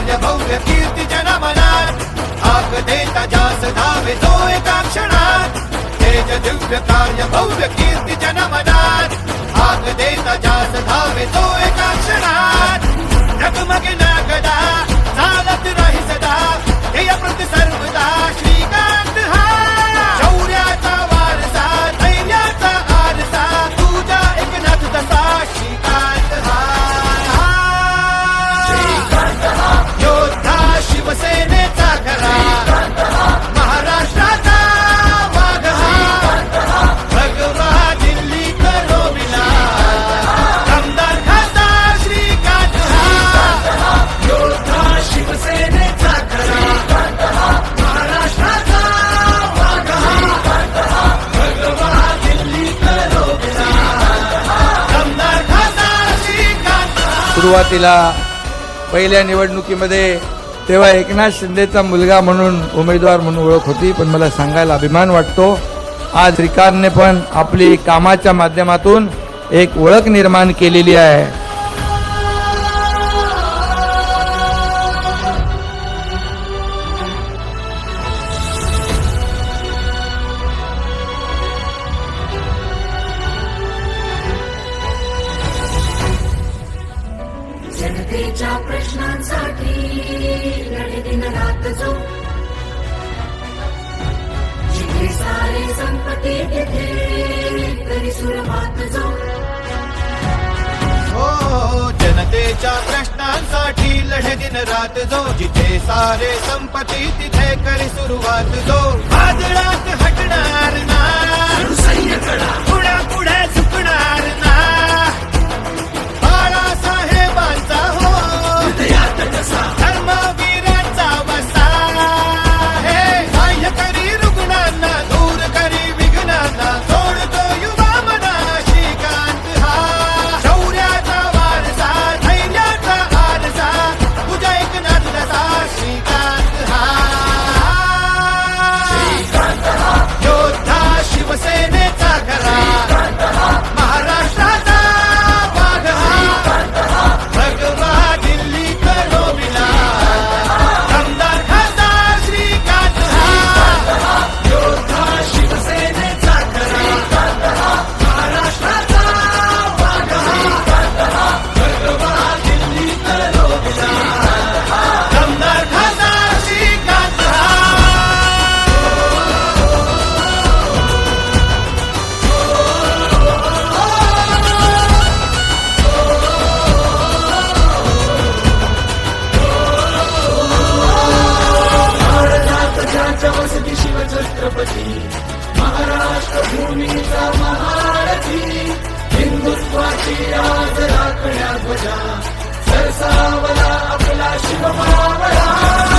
कार्य भव्य कीर्ती जनमनात हाक देता जास धावे तो एका क्षणात. तेज दिव्य कार्य भव्य कीर्ती जनमनात हाक देता जास धावे तो एका क्षणात. जगमग नागदा सुरुवातीला पहिल्या निवडणुकीमध्ये तेव्हा एकनाथ शिंदेचा मुलगा म्हणून उमेदवार म्हणून ओळख होती पण मला सांगायला अभिमान वाटतो. आज श्रीकांतने पण आपली कामाच्या माध्यमातून एक ओळख निर्माण केलेली आहे. प्रश्नांसाठी लढे दिन रात जो जिथे सारे तरी जो हो जनतेच्या प्रश्नांसाठी लढे दिन रात जो जिथे सारे संपत्ती तिथे करी सुरुवात जो वादळात हटणार हिंदुत्वाची आज राखण्या ध्वजा सरसावला आपला शिवमावळा